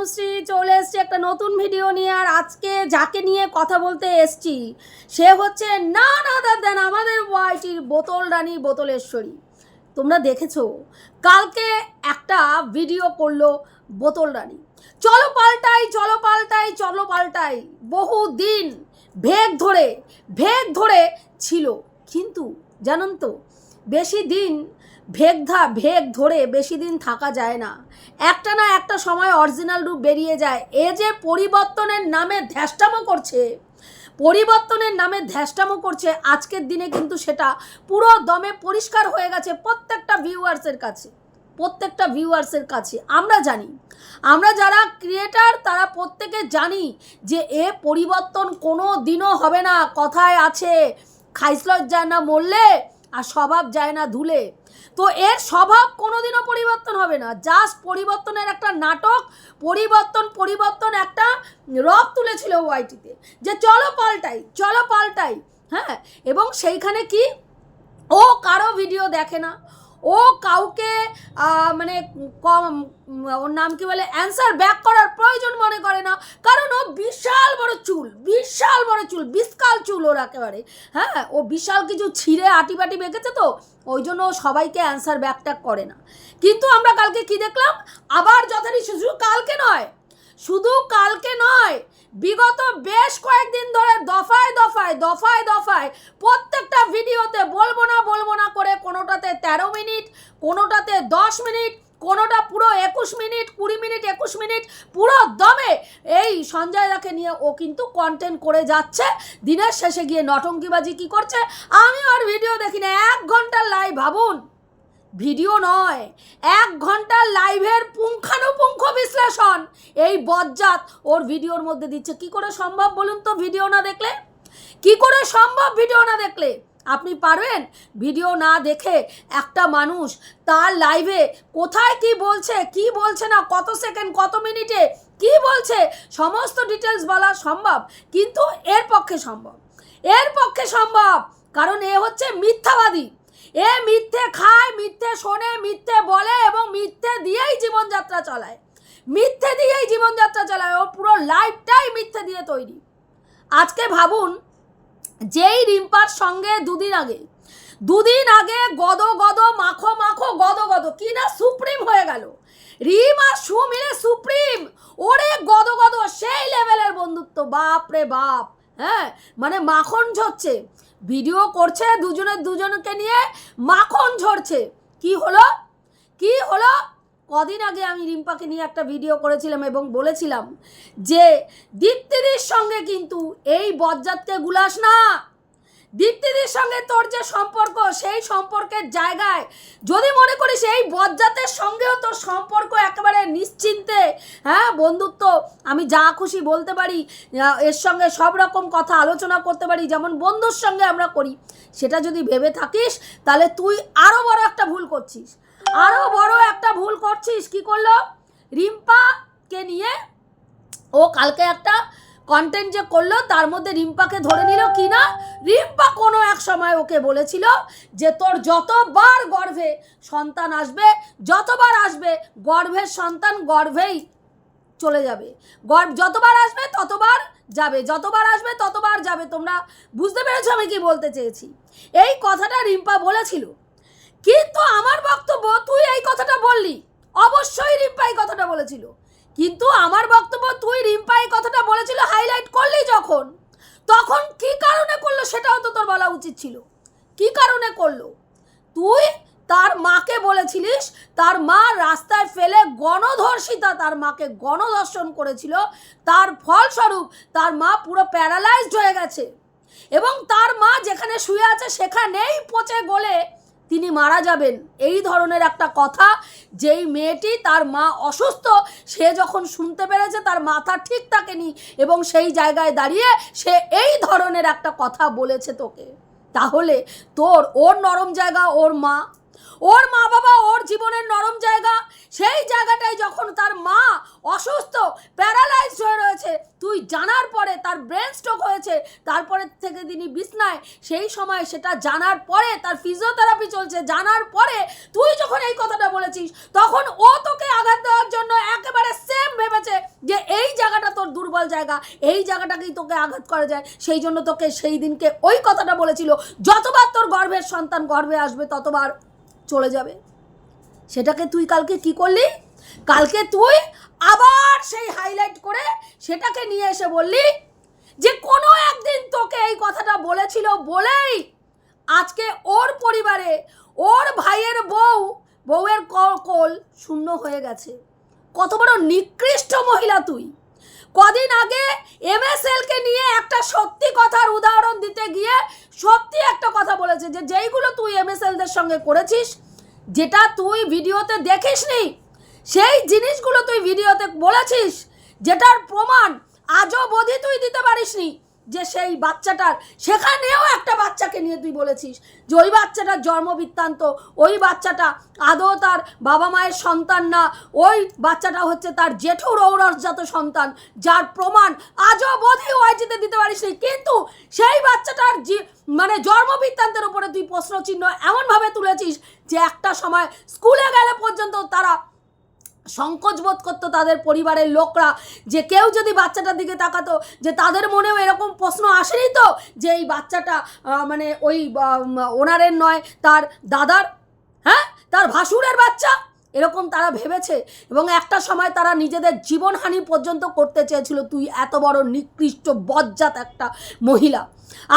তনুশ্রী চলে এসছি একটা নতুন ভিডিও নিয়ে, আর আজকে যাকে নিয়ে কথা বলতে এসছি, সে হচ্ছে না না দেন আমাদের ওয়াইটির বোতল রানী বোতলেশ্বরী। তোমরা দেখেছ, কালকে একটা ভিডিও করল বোতল রানী। চলো পাল্টাই চলো পাল্টাই চলো পাল্টাই। বহু দিন ভেগ ধরে ভেগ ধরে ছিল। কিন্তু জানুন তো, বেশি দিন ভেগ ধা, ভেগ ধরে বেশি দিন থাকা যায় না। একটা না একটা সময় অরিজিনাল রূপ বেরিয়ে যায়। এ যে পরিবর্তনের নামে ধ্যাসটামো করছে। পরিবর্তনের নামে ধ্যাসটামো করছে, আজকের দিনে কিন্তু সেটা পুরো দমে পরিষ্কার হয়ে গেছে প্রত্যেকটা ভিউয়ার্সের কাছে। প্রত্যেকটা ভিউয়ার্সের কাছে। আমরা জানি। আমরা যারা ক্রিয়েটার, তারা প্রত্যেকে জানি যে এ পরিবর্তন কোনো দিনও হবে না। কথায় আছে খাইসলত যায় না মরলে আর স্বভাব যায় না ধুলে। তো এর স্বভাব কোনোদিনও পরিবর্তন হবে না। জাস্ট পরিবর্তনের একটা নাটক, পরিবর্তন পরিবর্তন একটা রব তুলেছিল ওয়াইটিতে যে চলো পাল্টাই চলো পাল্টাই হ্যাঁ? এবং সেইখানে কি? ও কারও ভিডিও দেখে না ও কাউকে মানে কম, ওর নাম কি বলে অ্যান্সার ব্যাক করার প্রয়োজন মনে করে না। কারণ ও বিশাল বড় চুল, বিশাল বড় চুল বিশাল চুল ওর একেবারে। হ্যাঁ ও বিশাল কিছু ছিঁড়ে আটিপাটি বেঁকেছে তো, ওই জন্য সবাইকে অ্যান্সার ব্যাক ট্যাক করে না। কিন্তু আমরা কালকে কি দেখলাম? আবার যথারীতি শুধু কালকে নয়, শুধু কালকে নয় বিগত বেশ কয়েকদিন ধরে দফায় দফায় দফায় দফায় প্রত্যেকটা ভিডিওতে বলব না বলব না করে কোনোটাতে তেরো মিনিট, কোনোটাতে দশ মিনিট, কোনোটা পুরো একুশ মিনিট, কুড়ি মিনিট, একুশ মিনিট, পুরো দমে। এই সঞ্জয় দাকে নিয়ে ও কিন্তু কন্টেন্ট করে যাচ্ছে। দিনের শেষে গিয়ে নটঙ্কিবাজি কি করছে? আমি আর ভিডিও দেখি না। এক ঘণ্টার লাইভ ভাবুন। ভিডিও নয়, এক ঘণ্টার লাইভের পুঙ্খানুপুঙ্খ বিশ্লেষণ। এই বজ্জাত ওর ভিডিওর মধ্যে দিচ্ছে। কি করে সম্ভব বলুন তো ভিডিও না দেখলে? কি করে সম্ভব ভিডিও না দেখলে? আপনি পারবেন? ভিডিও না দেখে একটা মানুষ তার লাইভে কোথায় কি বলছে কি বলছে না, কত সেকেন্ড, কত মিনিটে কি বলছে, সমস্ত ডিটেলস বলা সম্ভব, কিন্তু এর পক্ষে সম্ভব। এর পক্ষে সম্ভব, কারণ এ হচ্ছে মিথ্যাবাদী। এ মিথ্যে খায়, মিথ্যে শোনে, মিথ্যে বলে এবং মিথ্যে দিয়েই জীবনযাত্রা চালায়। মিথ্যে দিয়েই জীবনযাত্রা চালায় ও পুরো লাইফটাই মিথ্যে দিয়ে তৈরি। আজকে ভাবুন, যেই রিম্পার সঙ্গে দুদিন আগে দুদিন আগে গদ গদ, মাখো মাখো, গদ গদ, কি না সুপ্রিম হয়ে গেল। রিম আর সু মিলে সুপ্রিম। ওরে গদ গদ, সেই লেভেলের বন্ধুত্ব বাপ রে বাপ হ্যাঁ? মানে মাখন ঝরছে। ভিডিও করছে দুজনের দুজনকে নিয়ে মাখন ঝরছে। কি হলো? কি হলো? কদিন আগে আমি রিম্পাকে নিয়ে একটা ভিডিও করেছিলাম এবং বলেছিলাম যে দীপ্তিদির সঙ্গে কিন্তু এই বজ্জাতকে গুলাস না। দীপ্তিদির সঙ্গে তোর যে সম্পর্ক, সেই সম্পর্কের জায়গায় যদি মনে করিস এই বজ্জাতের সঙ্গেও তোর সম্পর্ক একেবারে নিশ্চিন্তে হ্যাঁ বন্ধুত্ব, আমি যা খুশি বলতে পারি এর সঙ্গে সব রকম কথা আলোচনা করতে পারি, যেমন বন্ধুর সঙ্গে আমরা করি, সেটা যদি ভেবে থাকিস, তাহলে তুই আরও বড় একটা ভুল করছিস। আরও বড় একটা ভুল করছিস, কি করল? রিম্পাকে নিয়ে ও কালকে একটা কন্টেন্ট যে করল, তার মধ্যে রিম্পাকে ধরে নিল কি না রিম্পা কোনো এক সময় ওকে বলেছিল যে, তোর যতবার গর্ভে সন্তান আসবে, যতবার আসবে, গর্ভের সন্তান গর্ভেই চলে যাবে। গর্ভ যতবার আসবে, ততবার যাবে। যতবার আসবে, ততবার যাবে। তোমরা বুঝতে পেরেছ আমি কি বলতে চেয়েছি? এই কথাটা রিম্পা বলেছিল। কিন্তু আমার বক্তব্য, তুই এই কথাটা বললি। অবশ্যই রিম্পা এই কথাটা বলেছিল। কিন্তু আমার বক্তব্য তুই রিম্পা এই কথাটা বলেছিল হাইলাইট করলি যখন, তখন কি কারণে করল সেটাও তো তোর বলা উচিত ছিল। কি কারণে করল? তুই তার মাকে বলেছিলিস, তার মা রাস্তায় ফেলে গণধর্ষিতা তার মাকে গণধর্ষণ করেছিল, তার ফলস্বরূপ তার মা পুরো প্যারালাইজড হয়ে গেছে। এবং তার মা যেখানে শুয়ে আছে সেখানেই পচে গলে তিনি মারা যাবেন। এই ধরনের একটা কথা যেই মেয়েটি তার মা অসুস্থ, সে যখন শুনতে পেরেছে তার মাথা ঠিক থাকেনি এবং সেই জায়গায় দাঁড়িয়ে সে এই ধরনের একটা কথা বলেছে তোকে। তাহলে তোর ওর নরম জায়গা, ওর মা ওর মা বাবা, ওর জীবনের নরম জায়গা, সেই জায়গাটায় যখন তার মা অসুস্থ প্যারালাইজ হয়ে রয়েছে, তুই জানার পরে তার ব্রেন স্ট্রোক হয়েছে, তারপরে থেকে তিনি বিছনায়, সেই সময় সেটা জানার পরে তার ফিজিওথেরাপি চলছে, জানার পরে তুই যখন এই কথাটা বলেছিস, তখন ও তোকে আঘাত দেওয়ার জন্য একেবারে সেম ভেবেছে যে এই জায়গাটা তোর দুর্বল জায়গা, এই জায়গাটাকেই তোকে আঘাত করা যায়। সেই জন্য তোকে সেই দিনকে ওই কথাটা বলেছিল, যতবার তোর গর্ভের সন্তান গর্ভে আসবে, ততবার চলে যাবে। সেটাকে তুই কালকে কি করলি? কালকে তুই আবার সেই হাইলাইট করে সেটাকে নিয়ে এসে বললি যে, কোনো একদিন তোকে এই কথাটা বলেছিল বলেই আজকে ওর পরিবারে ওর ভাইয়ের বউ, বউয়ের কোল শূন্য হয়ে গেছে। কত বড় নিকৃষ্ট মহিলা তুই। কদিন আগে এমএসএলকে নিয়ে একটা সত্যি কথার উদাহরণ দিতে গিয়ে সত্যি একটা কথা বলেছে যে যেইগুলো তুই এমএসএলদের সঙ্গে করেছিস, যেটা তুই ভিডিওতে দেখিসনি, সেই জিনিসগুলো তুই ভিডিওতে বলেছিস, যেটার প্রমাণ আজও বোধি তুই দিতে পারিসনি। যে সেই বাচ্চাটার, সেখানেও একটা বাচ্চাকে নিয়ে তুই বলেছিস যে ওই বাচ্চাটার জন্মবৃত্তান্ত, ওই বাচ্চাটা আদৌ তার বাবা মায়ের সন্তান না, ওই বাচ্চাটা হচ্ছে তার জেঠুর ঔরসজাত সন্তান, যার প্রমাণ আজও বোধই ওয়াইজিতে দিতে পারিসনি কিন্তু সেই বাচ্চাটার মানে জন্ম বৃত্তান্তের উপরে তুই প্রশ্নচিহ্ন এমনভাবে তুলেছিস যে একটা সময় স্কুলে গেলে পর্যন্ত তারা সংকোচ বোধ করতো তাদের পরিবারের লোকরা, যে কেউ যদি বাচ্চাটার দিকে তাকাতো, যে তাদের মনেও এরকম প্রশ্ন আসেনি তো, যে এই বাচ্চাটা মানে ওই ওনারের নয়, তার দাদার হ্যাঁ? তার ভাসুরের বাচ্চা? এরকম তারা ভেবেছে। এবং একটা সময় তারা নিজেদের জীবনহানি পর্যন্ত করতে চেয়েছিল, তুই এত বড় নিকৃষ্ট, বজ্জাত একটা মহিলা।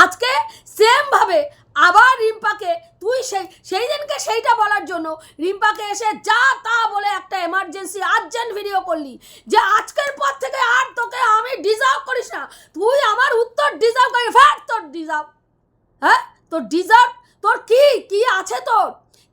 আজকে সেমভাবে আবার রিম্পাকে, তুই সেই সেই দিনকে সেইটা বলার জন্য রিম্পাকে এসে যা তা বলে একটা এমার্জেন্সি আর্জেন্ট ভিডিও করলি, যে আজকের পর থেকে আর তোকে আমি ডিজার্ভ করিস না। তুই আমার উত্তর ডিজার্ভ করি ফ্যাট তোর ডিজার্ভ হ্যাঁ? তোর ডিজার্ভ তোর কি? কি আছে তোর?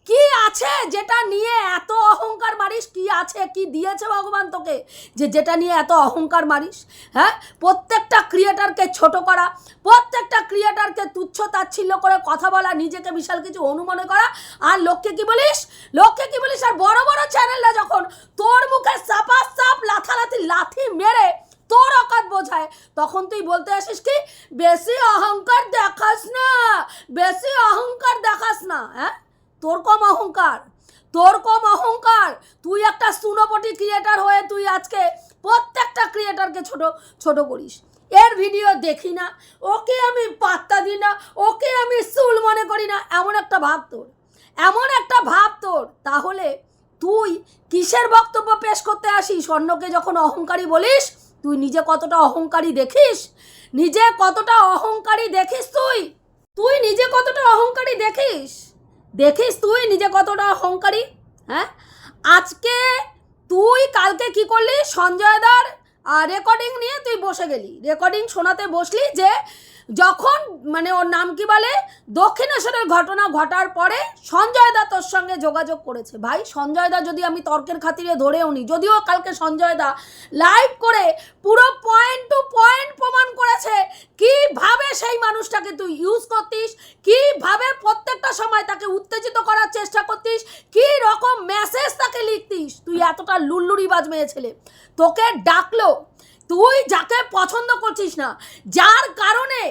কি আছে যেটা নিয়ে এত অহংকার মারিস? কি আছে? কি দিয়েছে ভগবান তোকে যে যেটা নিয়ে এত অহংকার মারিস? হ্যাঁ? প্রত্যেকটা ক্রিয়েটারকে ছোট করা, প্রত্যেকটা ক্রিয়েটারকে তুচ্ছ তাচ্ছিল্য করে কথা বলা, নিজেকে বিশাল কিছু অনুমনে করা আর লোককে কি বলিস? লোককে কি বলিস? আর বড় বড় চ্যানেলরা যখন তোর মুখে চাপা চাপ লাথালাথি লাথি মেরে তোর অকাত বোঝায়। তখন তুই বলতে আসিস কি, বেশি অহংকার দেখাস না, বেশি অহংকার দেখাস না। হ্যাঁ? তোর কম অহংকার, তোর কম অহংকার। তুই একটা সুনপটি ক্রিয়েটার হয়ে তুই আজকে প্রত্যেকটা ক্রিয়েটারকে ছোট ছোট করিস। এর ভিডিও দেখি না, ওকে আমি পাত্তা দিই না, ওকে আমি সুল মনে করি না, এমন একটা ভাব তোর। এমন একটা ভাব তোর। তাহলে তুই কিসের বক্তব্য পেশ করতে আসিস? অন্যকে যখন অহংকারী বলিস তুই নিজে কতটা অহংকারী দেখিস? নিজে কতটা অহংকারী দেখিস তুই? তুই নিজে কতটা অহংকারী দেখিস? দেখিস তুই নিজে কতটা অহংকারী? হ্যাঁ? আজকে তুই কালকে কি করলি? সঞ্জয় দার রেকর্ডিং নিয়ে তুই বসে গেলি। রেকর্ডিং শোনাতে বসলি যে যখন মানে ওর নাম কি বলে? দক্ষিণেশ্বরের ঘটনা ঘটার পরে সঞ্জয় দা তোর সঙ্গে যোগাযোগ করেছে। ভাই, সঞ্জয় দা যদি আমি তর্কের খাতিরে ধরেও নি, যদিও কালকে সঞ্জয় দা লাইভ করে পুরো পয়েন্ট টু পয়েন্ট প্রমাণ করেছে, কীভাবে সেই মানুষটাকে তুই ইউজ করতিস, কীভাবে প্রত্যেকটা সময় তাকে উত্তেজিত করার চেষ্টা করতিস কি রকম মেসেজ তাকে লিখতিস, তুই এতটা লুল্লুরি বাজ মেয়ে ছেলে। তোকে ডাকলো তুই যাকে পছন্দ করছিস না, যার কারণে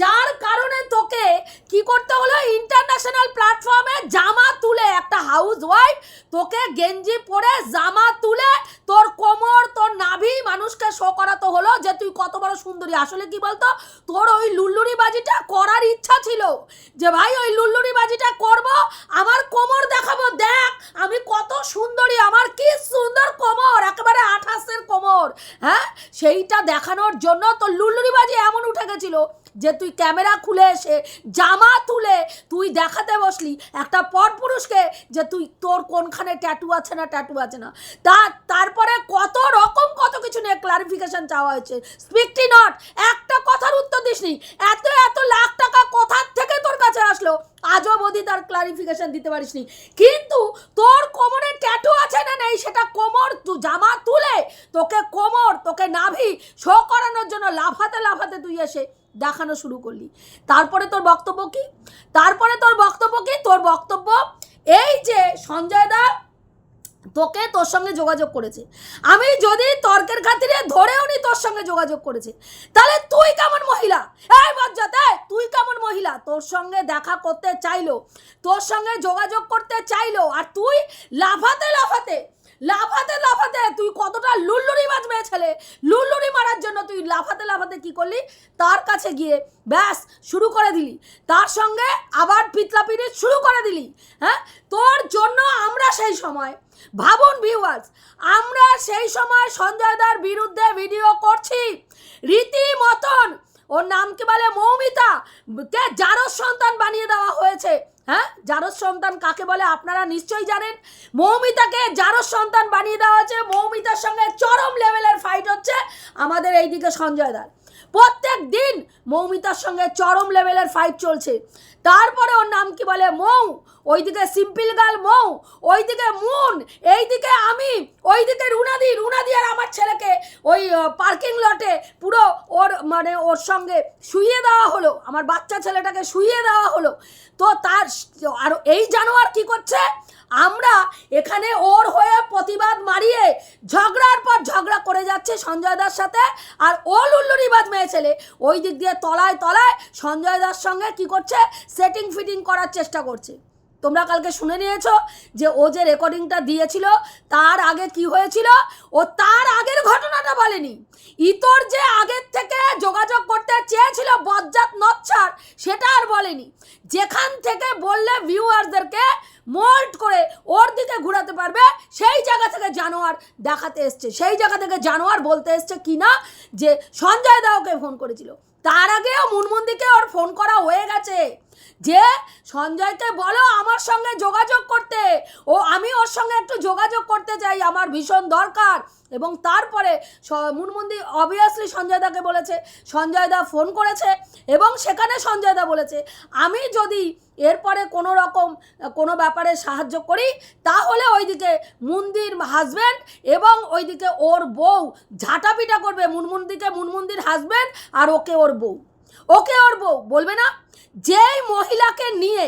যার কারণে তোকে কি করতে হলো? ইন্টারন্যাশনাল প্ল্যাটফর্মে জামা তুলে, একটা হাউস ওয়াইফ তোকে গেঞ্জি পরে জামা তুলে তোর কোমর, তোর নাভি মানুষকে শো করাতে হলো যে তুই কত বড় সুন্দরী। আসলে কি বলতো? তোর ওই লুল্লুরি বাজিটা করার ইচ্ছা ছিল যে, ভাই, ওই লুল্লুরি বাজিটা করব, আমার কোমর দেখাবো, দেখ, আমি কত সুন্দরী, আমার কি সুন্দর কোমর, একেবারে আঠাশের কোমর হ্যাঁ? সেইটা দেখানোর জন্য তোর লুল্লুরি বাজি এমন উঠে গেছিল যে তুই ক্যামেরা খুলে এসে জামা তুলে তুই দেখাতে বসলি একটা পরপুরুষকে যে তুই তোর কোনখানে ট্যাটু আছে না ট্যাটু আছে না। তা তারপরে কত রকম কত কিছু নিয়ে ক্লারিফিকেশান চাওয়া হয়েছে। স্পিকটি নট একটা কথার উত্তর দিসনি। এত এত লাখ টাকা কোথার থেকে তোর কাছে আসলো? আজও অবধি তার ক্লারিফিকেশান দিতে পারিসনি। কিন্তু তোর ট্যাটু আছে না নেই, সেটা কোমর তু জামা তুলে তোকে কোমর, তোকে নাভি শো করানোর জন্য লাফাতে লাফাতে তুই এসে দেখানো শুরু করলি। তারপরে তোর বক্তব্য কি? তারপরে তোর বক্তব্য কি? তোর বক্তব্য এই যে সঞ্জয় দা তোকে তোর সঙ্গে যোগাযোগ করেছে। আমি যদি তর্কের খাতিরে ধরে উনি তোর সঙ্গে যোগাযোগ করেছে, তাহলে তুই কেমন মহিলা? এই বজ্জাত তুই কেমন মহিলা? তোর সঙ্গে দেখা করতে চাইলো, তোর সঙ্গে যোগাযোগ করতে চাইলো, আর তুই লাফাতে লাফাতে লাফাতে লাফাতে তুই কতটা লুল্লুরি বাজবে ছেলে? লুল্লুরি মারার জন্য তুই লাফাতে লাফাতে কি করলি? তার কাছে গিয়ে ব্যাস, শুরু করে দিলি। তার সঙ্গে আবার পিতলাপিটি শুরু করে দিলি হ্যাঁ? তোর জন্য আমরা সেই সময় ভাবুন ভিউয়ার্স আমরা সেই সময় সঞ্জয় দার বিরুদ্ধে ভিডিও করছি। রীতিমতন, ওর নাম কি বলে? মৌমিতা, কে? জারস সন্তান বানিয়ে দেওয়া হয়েছে। হ্যাঁ? জারস সন্তান কাকে বলে? আপনারা নিশ্চয়ই জানেন। মৌমিতাকে জারস সন্তান বানিয়ে দেওয়া হয়েছে। মৌমিতার সঙ্গে চরম লেভেলের ফাইট হচ্ছে আমাদের এইদিকে সঞ্জয় দার। প্রত্যেক দিন মৌমিতার সঙ্গে চরম লেভেলের ফাইট চলছে। তারপরে ওর নাম কি বলে? মৌ। ওইদিকে সিম্পল গাল মৌ। ওইদিকে মুন। এইদিকে আমি। ওইদিকে রুনাদি। রুনাদি আর আমার ছেলেকে ওই পার্কিং লটে পুরো ওর মানে ওর সঙ্গে শুইয়ে দেওয়া হলো। আমার বাচ্চা ছেলেটাকে শুইয়ে দেওয়া হলো। তো তার, আর এই জানোয়ার কি করছে? আমরা এখানে ওর হয়ে প্রতিবাদ মারিয়ে ঝগড়ার পর ঝগড়া করে যাচ্ছে সঞ্জয় দার সাথে। আর ও লুল্লুরিবাদ মেয়ে ছেলে, ওই দিক দিয়ে তলায় তলায় সঞ্জয় দার সঙ্গে কি করছে? সেটিং ফিটিং করার চেষ্টা করছে। তোমরা কালকে শুনে নিয়েছো যে ও যে রেকর্ডিংটা দিয়েছিল, তার আগে কি হয়েছিল? ও তার আগের ঘটনাটা বলেনি। ইতর যে আগের থেকে যোগাযোগ করতে চেয়েছিল বজ্জাত নচ্ছার, সেটা আর বলেনি। যেখান থেকে বললে ভিউয়ারদেরকে মোল্ড করে ওর দিকে ঘোরাতে পারবে, সেই জায়গা থেকে জানোয়ার দেখাতে এসছে। সেই জায়গা থেকে জানোয়ার বলতে এসছে কি না যে সঞ্জয় দাওকে ফোন করেছিল। তার আগেও মুনমুন্দিকে ওর ফোন করা হয়ে গেছে। যে সঞ্জয়কে বলো আমার সঙ্গে যোগাযোগ করতে। ও আমি ওর সঙ্গে একটু যোগাযোগ করতে চাই, আমার ভীষণ দরকার। এবং তারপরে মুনমুন্দি অবভিয়াসলি সঞ্জয় দাকে বলেছে। সঞ্জয় দা ফোন করেছে এবং সেখানে সঞ্জয় দা বলেছে, আমি যদি এরপরে কোনো রকম, কোনো ব্যাপারে সাহায্য করি, তাহলে ওইদিকে মুন্দির হাজব্যান্ড এবং ওইদিকে ওর বউ ঝাঁটাপিটা করবে। মুনমুন্দিকে মুনমুন্দির হাজব্যান্ড আর ওকে ওর বউ। ওকে ওর বউ বলবে না? যেই মহিলাকে নিয়ে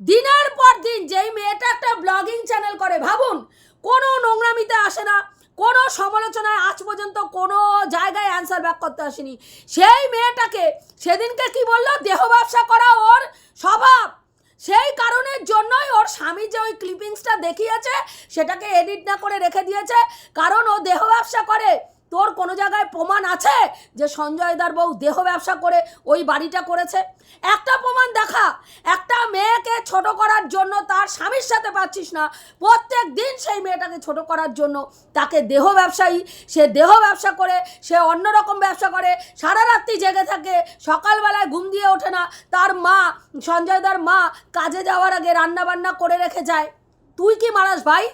দিনের পর দিন যেই মেয়েটা একটা ব্লগিং চ্যানেল করে, ভাবুন, কোনো নোংরামিতে আসে না, কোনো সমালোচনায় আজ পর্যন্ত কোনো জায়গায় অ্যান্সার ব্যাক করতে আসেনি। সেই মেয়েটাকে সেদিনকে কি বলল? দেহ ব্যবসা করা ওর স্বভাব। সেই কারণের জন্যই ওর স্বামী যে ওই ক্লিপিংসটা দেখিয়েছে, সেটাকে এডিট না করে রেখে দিয়েছে, কারণ ও দেহ ব্যবসা করে। তোর কোনো জায়গায় প্রমাণ আছে যে সঞ্জয় দার বউ দেহ ব্যবসা করে ওই বাড়িটা করেছে? একটা প্রমাণ দেখা। একটা মেয়েকে ছোট করার জন্য তার স্বামীর সাথে পাচ্ছিস না। প্রত্যেক দিন সেই মেয়েটাকে ছোট করার জন্য তাকে দেহ ব্যবসায়ী, সে দেহ ব্যবসা করে, সে অন্যরকম ব্যবসা করে, সারা রাত্রি জেগে থাকে, সকালবেলায় ঘুম দিয়ে ওঠে না। তার মা, সঞ্জয় দার মা কাজে যাওয়ার আগে রান্না বান্না করে রেখে যায়। তুই কি মারাস ভাই?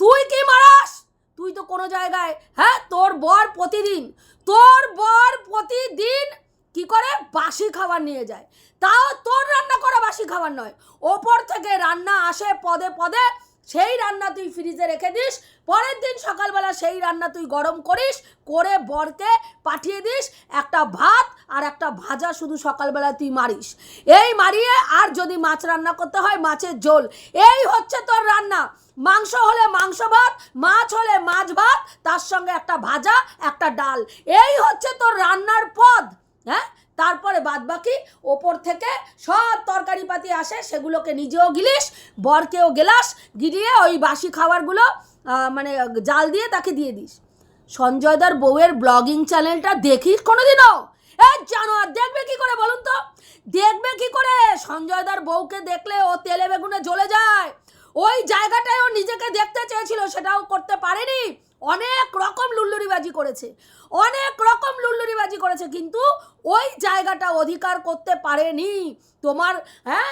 তুই কি মারাস? তুই তো কোনো জায়গায় হ্যাঁ তোর বর প্রতিদিন, তোর বর প্রতিদিন কি করে? বাসি খাবার নিয়ে যায়। তাও তোর রান্না করা বাসি খাবার নয়। ওপর থেকে রান্না আসে পদে পদে সেই রান্না তুই ফ্রিজে রেখে দিস, পরের দিন সকালবেলা সেই রান্না তুই গরম করিস, করে বরকে পাঠিয়ে দিস, একটা ভাত আর একটা ভাজা শুধু সকালবেলা তুই মারিস। এই মারিয়ে আর যদি মাছ রান্না করতে হয়, মাছের ঝোল। এই হচ্ছে তোর রান্না। মাংস হলে মাংস ভাত, মাছ হলে মাছ ভাত, তার সঙ্গে একটা ভাজা, একটা ডাল। এই হচ্ছে তোর রান্নার পদ হ্যাঁ? তারপরে বাদ বাকি ওপর থেকে সব তরকারি পাতি আসে, সেগুলোকে নিজেও গিলিস, বরকেও গেলাস, গিলিয়ে ওই বাসি খাবারগুলো মানে জাল দিয়ে তাকে দিয়ে দিস। সঞ্জয়দার বউয়ের ব্লগিং চ্যানেলটা দেখিস কোনোদিনও? এ জানোয়ার, দেখবে কি করে বলুন তো? দেখবে কি করে? সঞ্জয়দার বউকে দেখলে ও তেলে বেগুনে জ্বলে যায়। ওই জায়গাটায় ও নিজেকে দেখতে চেয়েছিল, সেটাও করতে পারেনি। অনেক রকম লুল্লুরিবাজি করেছে, অনেক রকম লুল্লুরিবাজি করেছে, কিন্তু ওই জায়গাটা অধিকার করতে পারেনি। তোমার হ্যাঁ?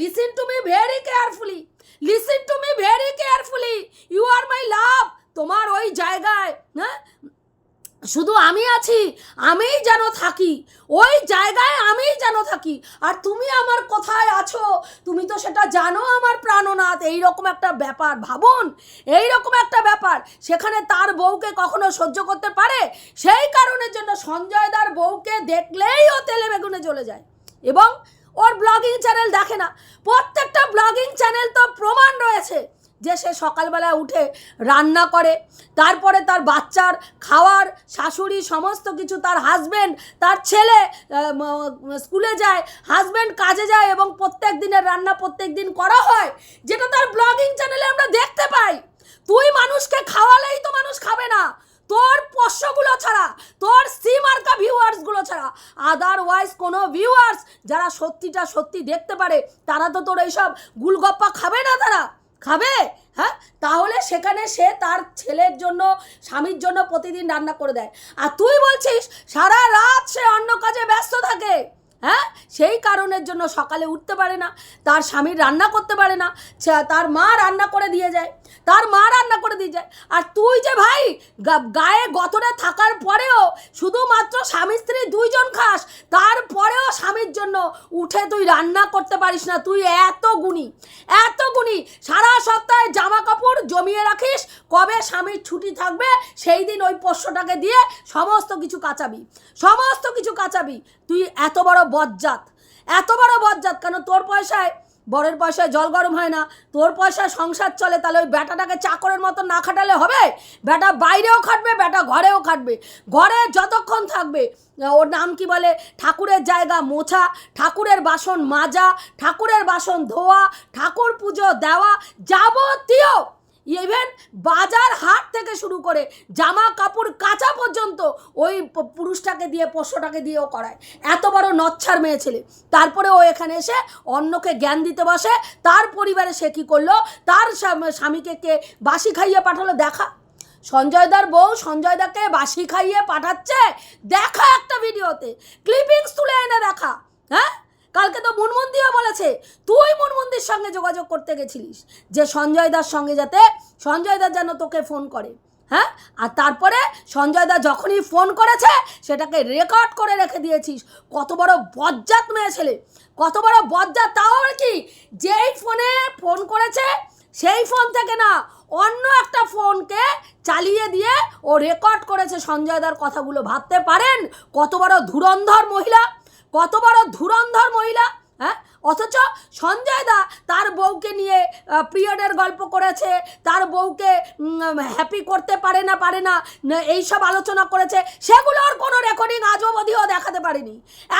Listen to me very carefully listen to me very carefully you are my love তোমার ওই জায়গায় হ্যাঁ? শুধু আমি আছি, আমিই যেন থাকি, ওই জায়গায় আমিই যেন থাকি। আর তুমি আমার কোথায় আছো, তুমি তো সেটা জানো আমার প্রাণনাথ এই রকম একটা ব্যাপার, ভাবুন এই রকম একটা ব্যাপার, সেখানে তার বউকে কখনো সহ্য করতে পারে? সেই কারণের জন্য সঞ্জয় দার বউকে দেখলেই ও তেলে বেগুনে চলে যায়। এবং ওর ব্লগিং চ্যানেল দেখে না। প্রত্যেকটা ব্লগিং চ্যানেল তো প্রমাণ রয়েছে। যে সে সকালবেলা উঠে রান্না করে, তারপরে তার বাচ্চার খাওয়ার, শাশুড়ি সমস্ত কিছু, তার হাজবেন্ড তার ছেলে স্কুলে যায় হাজবেন্ড কাজে যায় এবং প্রত্যেক দিনের রান্না প্রত্যেক দিন করা হয়, যেটা তার ব্লগিং চ্যানেলে আমরা দেখতে পাই। তুই মানুষকে খাওয়ালেই তো মানুষ খাবে না। তোর পোষ্যগুলো ছাড়া, তোর সি মার্কা ভিউয়ার্সগুলো ছাড়া আদারওয়াইজ কোনো ভিউয়ার্স যারা সত্যিটা সত্যি দেখতে পারে, তারা তো তোর এইসব গুলগপ্পা খাবে না তারা। খাবে? হ্যাঁ? তাহলে সেখানে সে তার ছেলের জন্য, স্বামীর জন্য প্রতিদিন রান্না করে দেয়। আর তুই বলছিস, সারা রাত সে অন্য কাজে ব্যস্ত থাকে। হ্যাঁ? সেই কারণের জন্য সকালে উঠতে পারে না, তার স্বামীর রান্না করতে পারে না তার মা রান্না করে দিয়ে যায়। তার মা রান্না করে দিয়ে যায়। আর তুই যে ভাই গায়ে গতরে থাকার পরেও শুধুমাত্র স্বামী স্ত্রী দুইজন খাস, তারপরেও স্বামীর জন্য উঠে তুই রান্না করতে পারিস না। তুই এত গুণী এত গুণী। সারা সপ্তাহে জামা কাপড় জমিয়ে রাখিস, কবে স্বামীর ছুটি থাকবে সেই দিন ওই পোষ্যটাকে দিয়ে সমস্ত কিছু কাচাবি, সমস্ত কিছু কাচাবি। তুই এত বড় বজ্জাত, এত বড় বজ্জাত কেন তোর পয়সায় বরের পয়সায় জল গরম হয় না। তোর পয়সায় সংসার চলে, তাহলে ওই ব্যাটাটাকে চাকরের মতো না খাটালে হবে? ব্যাটা বাইরেও খাটবে, ব্যাটা ঘরেও খাটবে। ঘরে যতক্ষণ থাকবে ওর নাম কি বলে? ঠাকুরের জায়গা মোছা, ঠাকুরের বাসন মাজা, ঠাকুরের বাসন ধোয়া, ঠাকুর পুজো দেওয়া যাবতীয় ইভেন বাজার হাট থেকে শুরু করে জামা কাপড় কাচা পর্যন্ত ওই পুরুষটাকে দিয়ে, পোষ্যটাকে দিয়েও করায়। এত বড় নচ্ছার মেয়ে ছেলে। তারপরে ও এখানে এসে অন্যকে জ্ঞান দিতে বসে। তার পরিবারে সে কী করল? তার স্বামীকে কে বাসি খাইয়ে পাঠালো? দেখা। সঞ্জয়দার বউ সঞ্জয়দাকে বাসি খাইয়ে পাঠাচ্ছে। দেখা একটা ভিডিওতে। ক্লিপিংস তুলে এনে দেখা। হ্যাঁ? কালকে তো মুনমুন্দিও বলেছে, তুই মুনমুন্দির সঙ্গে যোগাযোগ করতে গেছিলিস, যে সঞ্জয় দার সঙ্গে যাতে সঞ্জয় দা যেন তোকে ফোন করে হ্যাঁ? আর তারপরে সঞ্জয় দা যখনই ফোন করেছে, সেটাকে রেকর্ড করে রেখে দিয়েছিস। কত বড় বজ্জাত মেয়ে ছেলে, কত বড় বজ্জাত। তাও আবার কি? যেই ফোনে ফোন করেছে, সেই ফোন থেকে না, অন্য একটা ফোনকে চালিয়ে দিয়ে ও রেকর্ড করেছে সঞ্জয় দার কথাগুলো। ভাবতে পারেন কত বড় ধুরন্ধর মহিলা। কত বড় ধুরন্ধর মহিলা হ্যাঁ? অথচ সঞ্জয় দা তার বউকে নিয়ে পিরিয়ডের গল্প করেছে তার বউকে হ্যাপি করতে পারে না পারে না না, এইসব আলোচনা করেছে সেগুলোর কোনো রেকর্ডিং আজও অবধিও দেখাতে পারিনি।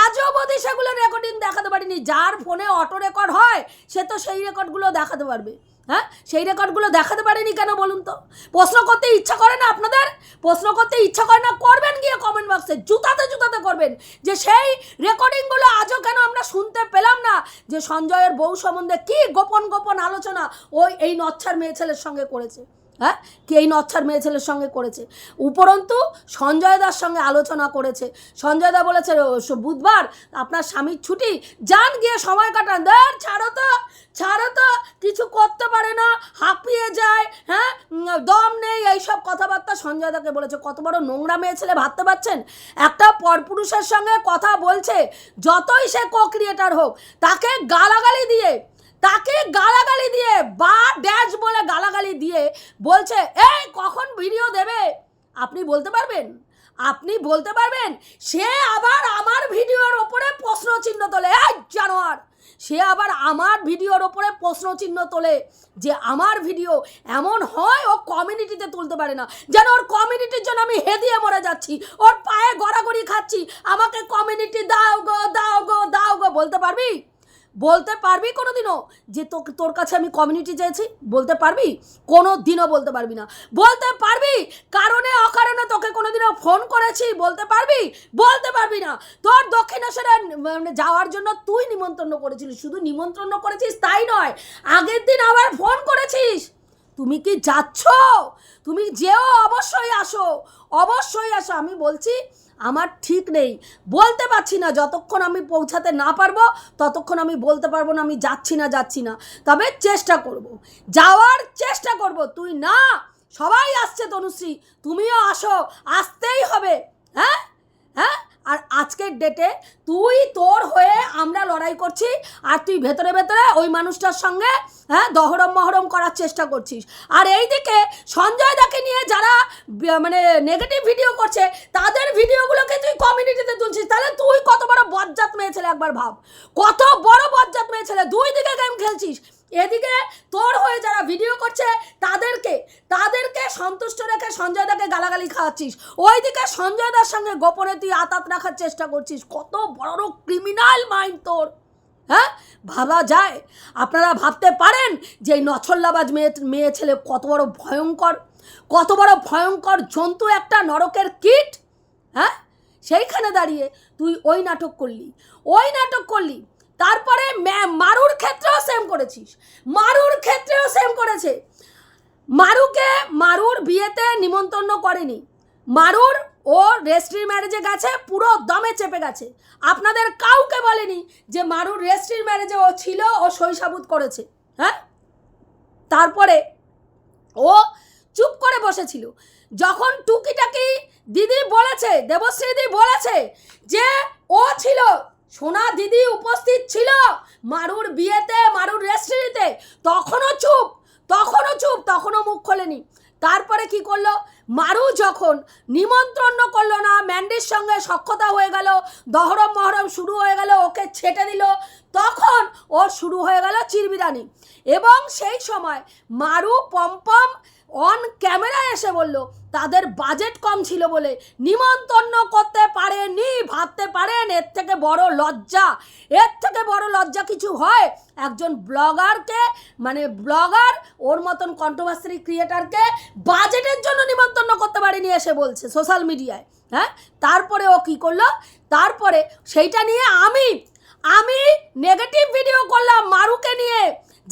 আজও অবধি সেগুলো রেকর্ডিং দেখাতে পারিনি। যার ফোনে অটো রেকর্ড হয় সে তো সেই রেকর্ডগুলো দেখাতে পারবে। হ্যাঁ? সেই রেকর্ডগুলো দেখাতে পারেনি কেন বলুন তো? প্রশ্ন করতে ইচ্ছা করে না আপনাদের? প্রশ্ন করতে ইচ্ছা করে না করবেন গিয়ে কমেন্ট বক্সে জুতাতে জুতাতে করবেন। যে সেই রেকর্ডিংগুলো আজও কেন আমরা শুনতে পেলাম না? যে সঞ্জয়ের বউ সম্বন্ধে কি গোপন গোপন আলোচনা ওই এই নচ্ছার মেয়ে ছেলের সঙ্গে করেছে? হ্যাঁ? কি এই নচ্ছার মেয়ে ছেলের সঙ্গে করেছে। উপরন্তু সঞ্জয় দার সঙ্গে আলোচনা করেছে। সঞ্জয় দা বলেছে "ও, বুধবার আপনার স্বামীর ছুটি। যান গিয়ে সময় কাটান। দেন ছাড়ো তো ছাড়ো তো কিছু করতে পারে না হাঁপিয়ে যায় হ্যাঁ? দম নেই এইসব কথাবার্তা সঞ্জয় দাকে বলেছে। কত বড় নোংরা মেয়ে ছেলে ভাবতে পারছেন? একটা পরপুরুষের সঙ্গে কথা বলছে যতই সে কো ক্রিয়েটার হোক তাকে গালাগালি দিয়ে তাকে গালাগালি দিয়ে বা ড্যাশ বলে গালাগালি দিয়ে বলছে, এই, কখন ভিডিও দেবে? আপনি বলতে পারবেন? আপনি বলতে পারবেন, সে আবার আমার ভিডিওর ওপরে প্রশ্ন চিহ্ন তোলে। এই জানোয়ার, সে আবার আমার ভিডিওর ওপরে প্রশ্ন চিহ্ন তোলে যে আমার ভিডিও এমন হয় ও কমিউনিটিতে তুলতে পারে না। যেন ওর কমিউনিটির জন্য আমি হেদিয়ে মরে যাচ্ছি, ওর পায়ে গড়াগড়ি খাচ্ছি। আমাকে কমিউনিটি দাও গো দাও গো দাও গো, বলতে পারবি? বলতে পারবি কোনো দিনও যে তোকে, তোর কাছে আমি কমিউনিটি চেয়েছি বলতে পারবি? কোনো দিনও বলতে পারবি না। বলতে পারবি? কারণে, অকারণে তোকে কোনো দিনও ফোন করেছি, বলতে পারবি? বলতে পারবি না। তোর দক্ষিণেশ্বরে মানে যাওয়ার জন্য তুই নিমন্ত্রণ করেছিলিস। শুধু নিমন্ত্রণ করেছিস তাই নয়, আগের দিন আবার ফোন করেছিস। তুমি কি যাচ্ছ? তুমি যেও, অবশ্যই আসো অবশ্যই আসো। আমি বলছি, আমার ঠিক নেই। বলতে পারছি না, যতক্ষণ আমি পৌঁছাতে না পারব, ততক্ষণ আমি বলতে পারব না, আমি যাচ্ছি না যাচ্ছি না। তবে চেষ্টা করব। যাওয়ার চেষ্টা করব। তুই না, সবাই আসছে, তনুশ্রী। তুমিও আসো, আসতেই হবে। হ্যাঁ? হ্যাঁ? আর আজকের ডেটে তুই, তোর হয়ে আমরা লড়াই করছি আর তুই ভেতরে ভেতরে ওই মানুষটার সঙ্গে হ্যাঁ দহরম মহরম করার চেষ্টা করছিস। আর এইদিকে সঞ্জয় দাকে নিয়ে যারা মানে নেগেটিভ ভিডিও করছে, তাদের ভিডিওগুলোকে তুই কমিউনিটিতে তুলছিস। তাহলে তুই কত বড় বজ্জাত মেয়ে ছেলে একবার ভাব। কত বড় বজ্জাত মেয়ে ছেলে। দুই দিকে গেম খেলছিস। এদিকে তোর হয়ে যারা ভিডিও করছে, তাদেরকে তাদেরকে সন্তুষ্ট রেখে সঞ্জয় দাকে গালাগালি খাওয়াচ্ছিস। ওইদিকে সঞ্জয় দার সঙ্গে গোপনে তুই আতাত রাখার চেষ্টা করছিস। কত বড় ক্রিমিনাল মাইন্ড তোর হ্যাঁ? ভাবা যায়। আপনারা ভাবতে পারেন যে এই নছল্লাবাজ মেয়ে মেয়ে ছেলে কত বড় ভয়ঙ্কর, কত বড় ভয়ঙ্কর জন্তু একটা নরকের কীট হ্যাঁ? সেইখানে দাঁড়িয়ে তুই ওই নাটক করলি। ওই নাটক করলি। তারপরে মারুর ক্ষেত্রেও সেম করেছিস। মারুর ক্ষেত্রেও সেম করেছে। মারুকে মারুর বিয়েতে নিমন্ত্রণ করেনি। মারুর ও রেস্ট্রির ম্যারেজে গেছে, পুরো দমে চেপে গেছে। আপনাদের কাউকে বলেনি যে মারুর রেস্ট্রির ম্যারেজে ও ছিল, ও সৈসাবুত করেছে। হ্যাঁ? তারপরে ও চুপ করে বসেছিল। যখন টুকিটাকি দিদি বলেছে, দেবশ্রী দিদি বলেছে যে ও ছিল সোনা দিদি উপস্থিত ছিল। মারুর বিয়েতে, মারুর রেস্টুরেন্টে। তখনও চুপ তখনও চুপ, তখনও মুখ খোলেনি। তারপরে কি করল? মারু যখন নিমন্ত্রণ করল না, ম্যান্ডির সঙ্গে সক্ষতা হয়ে গেল, দহরম মহরম শুরু হয়ে গেল, ওকে ছেটে দিল, তখন ওর শুরু হয়ে গেল চিরবিরানি। এবং সেই সময় মারু পম্পম অন ক্যামেরায় এসে বলল, তাদের বাজেট কম ছিল বলে নিমন্ত্রণ করতে পারেনি, ভাবতে পারেন, এর থেকে বড় লজ্জা, এর থেকে বড় লজ্জা কিছু হয়? একজন ব্লগারকে মানে ব্লগার ওর মতন কন্ট্রোভার্সি ক্রিয়েটারকে বাজেটের জন্য নিমন্ত্রণ করতে পারেনি এসে বলছে সোশ্যাল মিডিয়ায় হ্যাঁ? তারপরে ও কি করল? তারপরে সেইটা নিয়ে আমি আমি নেগেটিভ ভিডিও করলাম মারুকে নিয়ে।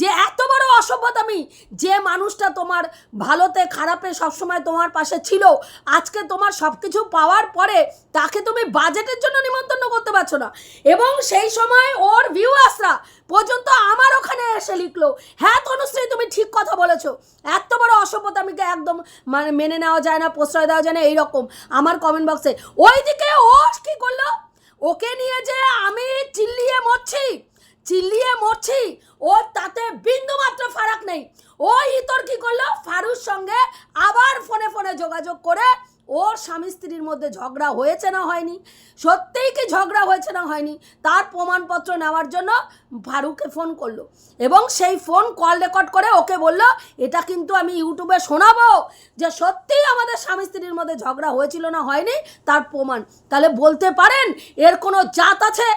যে এত বড় অসভ্যতামি যে মানুষটা তোমার ভালোতে খারাপে সবসময় তোমার পাশে ছিল, আজকে তোমার সব কিছু পাওয়ার পরে তাকে তুমি বাজেটের জন্য নিমন্ত্রণ করতে পারছ না। এবং সেই সময় ওর ভিউ ভিউয়ার্সরা পর্যন্ত আমার ওখানে এসে লিখলো হ্যাঁ তনুশ্রী, তুমি ঠিক কথা বলেছ। এত বড় অসভ্যতামিকে একদম মানে মেনে নেওয়া যায় না, প্রশ্রয় দেওয়া যায় না, এইরকম আমার কমেন্ট বক্সে ওইদিকে ও কি করল? ওকে নিয়ে যে আমি চিল্লিয়ে মরছি। চিল্লিয়ে মরছি। ওর তাতে বিন্দু মাত্র ফারাক নেই। ওই ইতর কি করল? ফারুর সঙ্গে আবার ফোনে ফোনে যোগাযোগ করে ওর স্বামী স্ত্রীর মধ্যে ঝগড়া হয়েছে না হয়নি। সত্যিই কি ঝগড়া হয়েছে না হয়নি? তার প্রমাণপত্র নেওয়ার জন্য ফারুককে ফোন করল এবং সেই ফোন কল রেকর্ড করে ওকে বলল, এটা কিন্তু আমি ইউটিউবে শোনাবো যে সত্যিই আমাদের স্বামী স্ত্রীর মধ্যে ঝগড়া হয়েছিল না হয়নি? তার প্রমাণ। তাহলে বলতে পারেন এর কোনো জাত আছে?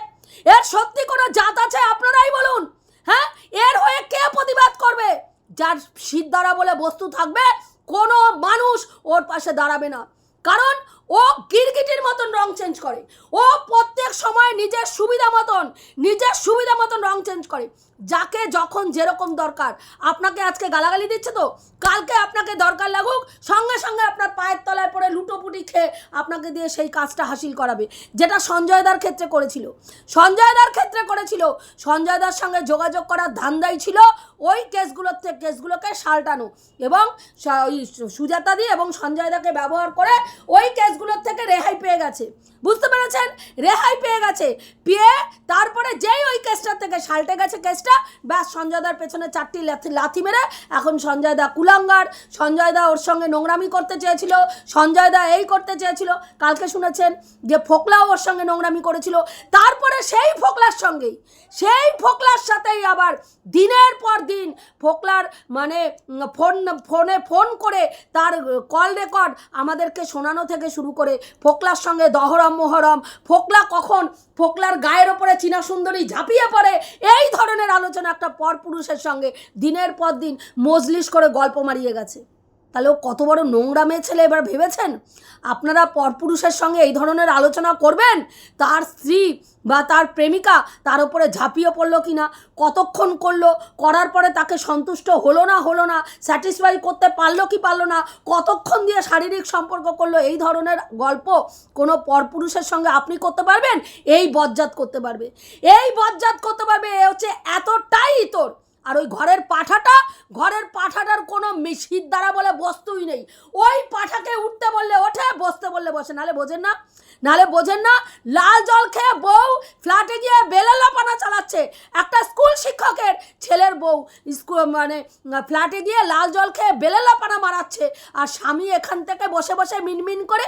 এর সত্যি কোনো জাত আছে আপনারাই বলুন হ্যাঁ? এর হয়ে কে প্রতিবাদ করবে? যার সিদ্ধারা বলে বস্তু থাকবে, কোনো মানুষ ওর পাশে দাঁড়াবে না। কারণ ও গিরগিটির মতন রং চেঞ্জ করে। ও প্রত্যেক সময় নিজের সুবিধা মতন, নিজের সুবিধা মতন রং চেঞ্জ করে। যাকে যখন যেরকম দরকার। আপনাকে আজকে গালাগালি দিচ্ছে তো? কালকে আপনাকে দরকার লাগুক, সঙ্গে সঙ্গে আপনার পায়ের তলায় পড়ে লুটোপুটি খেয়ে আপনাকে দিয়ে সেই কাজটা হাসিল করাবে, যেটা সঞ্জয়দার ক্ষেত্রে করেছিল। সঞ্জয়দার ক্ষেত্রে করেছিল। সঞ্জয়দার সঙ্গে যোগাযোগ করার ধান্দাই ছিল ওই কেসগুলোর থেকে, কেসগুলোকে সালটানো। এবং সুজাতাদি এবং সঞ্জয়দাকে ব্যবহার করে ওই কেসগুলোর থেকে রেহাই পেয়ে গেছে। বুঝতে পেরেছেন? রেহাই পেয়ে গেছে। পেয়ে তারপরে যেই ওই কেসটার থেকে সালটে গেছে কেসটা, ব্যাস সঞ্জয়দার পেছনে চারটি লাথি লাথি মেরে এখন সঞ্জয়দা কুলাঙ্গার সঞ্জয়দা ওর সঙ্গে নোংরামি করতে চেয়েছিল সঞ্জয়দা এই করতে চেয়েছিল। কালকে শুনেছেন যে ফোকলাও ওর সঙ্গে নোংরামি করেছিল। তারপরে সেই ফোকলার সঙ্গেই, সেই ফোকলার সাথেই আবার দিনের পর দিন ফোকলার মানে ফোন, ফোনে ফোন করে তার কল রেকর্ড আমাদেরকে শোনানো থেকে শুরু করে। ফোকলার সঙ্গে দহরম মোহরম। ফোকলা কখন? ফোকলার গায়ের ওপরে চীনা সুন্দরী ঝাঁপিয়ে পড়ে। এই ধরনের আলোচনা একটা পরপুরুষের সঙ্গে দিনের পর দিন মজলিশ করে গল্প মারিয়ে গেছে। তাহলে ও কত বড় নোংরা মেয়ে ছেলে এবার ভেবেছেন? আপনারা পরপুরুষের সঙ্গে এই ধরনের আলোচনা করবেন? তার স্ত্রী বা তার প্রেমিকা তার উপরে ঝাঁপিয়ে পড়ল কি না কতক্ষণ করল? করার পরে তাকে সন্তুষ্ট হলো না হলো না? স্যাটিসফাই করতে পারল কি পারল না? কতক্ষণ দিয়ে শারীরিক সম্পর্ক করল? এই ধরনের গল্প কোনো পরপুরুষের সঙ্গে আপনি করতে পারবেন? এই বজ্জাত করতে পারবে। এই বজ্জাত করতে পারবে। এ হচ্ছে এতটাই তোর। আর ওই ঘরের পাঠাটা, ঘরের পাঠাটার কোনো মিশির দ্বারা বলে বস্তুই নেই। ওই পাঠাকে উঠতে বললে ওঠে, বসতে বললে বসে। নালে বোঝেন না, নালে বোঝেন না, লাল জল খেয়ে বউ ফ্ল্যাটে গিয়ে বেলালা পানা চালাচ্ছে। একটা স্কুল শিক্ষকের ছেলের বউ স্কুল মানে ফ্ল্যাটে গিয়ে লাল জল খেয়ে বেলালা পানা মারাচ্ছে। আর স্বামী এখান থেকে বসে বসে মিনমিন করে,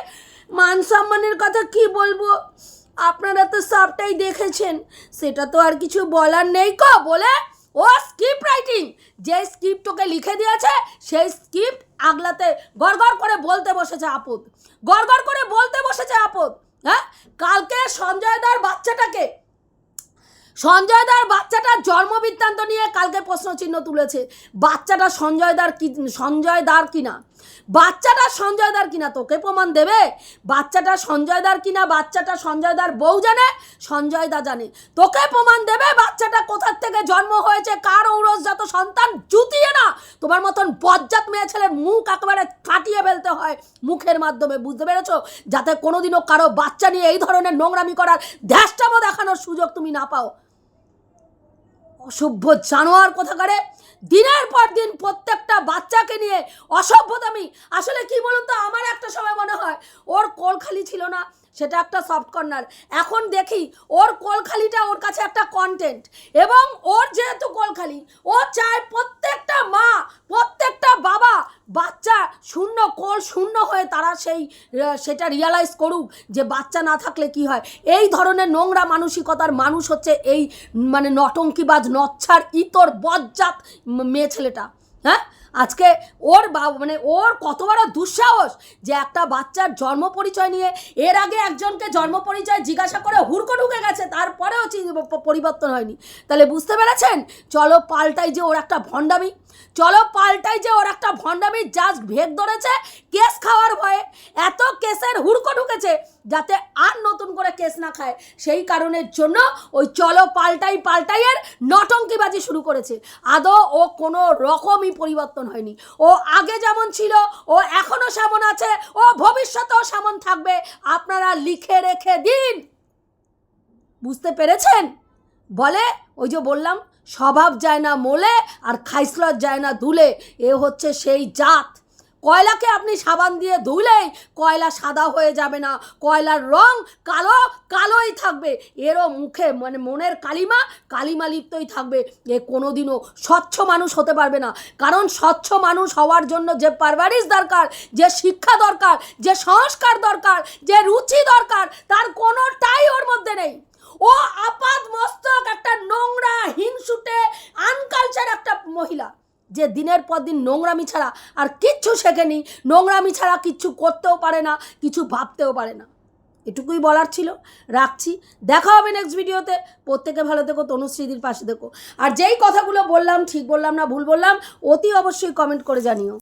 মান সম্মানের কথা কি বলব? আপনারা তো সবটাই দেখেছেন। সেটা তো আর কিছু বলার নেই কো, বলে ও স্ক্রিপ্ট রাইটিং যে স্ক্রিপ্ট ওকে লিখে দিয়েছে, সেই স্ক্রিপ্ট আগলাতে গড়গড় করে বলতে বসেছে আপদ। গড়গড় করে বলতে বসেছে আপদ। হ্যাঁ? কালকে সঞ্জয় দার বাচ্চাটাকে সঞ্জয়দার বাচ্চাটার জন্ম বৃত্তান্ত নিয়ে কালকে প্রশ্নচিহ্ন তুলেছে। বাচ্চাটা সঞ্জয় দার কি, সঞ্জয়দার কিনা? বাচ্চাটা সঞ্জয় দার কিনা তোকে প্রমাণ দেবে? বাচ্চাটা সঞ্জয় দার কিনা? বাচ্চাটা সঞ্জয় দার বউ জানে? সঞ্জয় দা জানে। তোকে প্রমাণ দেবে বাচ্চাটা কোথার থেকে জন্ম হয়েছে, কার ঔরসজাত সন্তান? জুতিয়ে না। তোমার মতন বজ্জাত মেয়ে ছেলের মুখ একেবারে কাটিয়ে ফেলতে হয় মুখের মাধ্যমে, বুঝতে পেরেছ? যাতে কোনোদিনও কারও বাচ্চা নিয়ে এই ধরনের নোংরামি করার ধ্যাসটামো দেখানোর সুযোগ তুমি না পাও। অসভ্য জানোয়ার কোথাকারে? দিনের পর দিন প্রত্যেকটা বাচ্চাকে নিয়ে অসভ্যতামি। আসলে কি বলুন তো? আমার একটা সময় মনে হয়, ওর কোলখালি ছিল না। সেটা একটা সফট কর্নার এখন দেখি, ওর কোলখালিটা ওর কাছে একটা কন্টেন্ট এবং ওর যেহেতু কোলখালি, ও চায় প্রত্যেকটা মা, প্রত্যেকটা বাবা, বাচ্চা শূন্য, কোল শূন্য হয়ে তারা সেই সেটা রিয়ালাইজ করুক যে বাচ্চা না থাকলে কি হয়। এই ধরনের নোংরা মানসিকতার মানুষ হচ্ছে এই মানে নটঙ্কিবাজ, নচ্ছার, ইতর, বজ্জাত মেয়ে ছেলেটা। হ্যাঁ? আজকে ওর বা- মানে ওর কত বড় দুঃসাহস যে একটা বাচ্চার জন্ম পরিচয় নিয়ে এর আগে একজনকে জন্ম পরিচয় জিজ্ঞাসা করে হুড়কো ঢুকে গেছে, তারপরেও পরিবর্তন হয়নি। তাহলে বুঝতে পেরেছেন? চলো পাল্টাই যে ওর একটা ভণ্ডামি। চলো পাল্টাই যে ওর একটা ভণ্ডামি জাস্ট ভেদ ধরেছে, কেস খাওয়ার ভয়ে। এত কেসের হুড়কো ঢুকেছে যাতে আর নতুন করে কেস না খায়। সেই কারণের জন্য ওই চলো পাল্টাই পাল্টাইয়ের নটঙ্কিবাজি শুরু করেছে। আদৌ ও কোনো রকমই পরিবর্তন হয়নি। ও আগে যেমন ছিল, ও এখনও সেমন আছে, ও ভবিষ্যতেও সেমন থাকবে। আপনারা লিখে রেখে দিন। বুঝতে পেরেছেন? বলে ওই যে বললাম স্বভাব যায় না মোলে আর খাইসলত যায় না ধুলে। এ হচ্ছে সেই জাত। কয়লাকে আপনি সাবান দিয়ে ধুলেই কয়লা সাদা হয়ে যাবে না। কয়লার রং কালো, কালোই থাকবে। এরও মুখে মানে মনের কালিমা কালিমা লিপ্তই থাকবে। এ কোনোদিনও স্বচ্ছ মানুষ হতে পারবে না। কারণ স্বচ্ছ মানুষ হওয়ার জন্য যে পারভারিশ দরকার, যে শিক্ষা দরকার, যে সংস্কার দরকার, যে রুচি দরকার, তার কোনোটাই ওর মধ্যে নেই। ও আপাদ মস্তক, একটা নোংরা, হিংসুটে আনকালচার একটা মহিলা, যে দিনের পর দিন নোংরামি ছাড়া আর কিচ্ছু শেখেনি। নোংরামি ছাড়া কিচ্ছু করতেও পারে না, কিছু ভাবতেও পারে না। এটুকুই বলার ছিল। রাখছি। দেখা হবে নেক্সট ভিডিওতে প্রত্যেকে ভালো দেখো তনুশ্রীদির পাশে দেখো আর যেই কথাগুলো বললাম, ঠিক বললাম না, ভুল বললাম, অতি অবশ্যই কমেন্ট করে জানিও।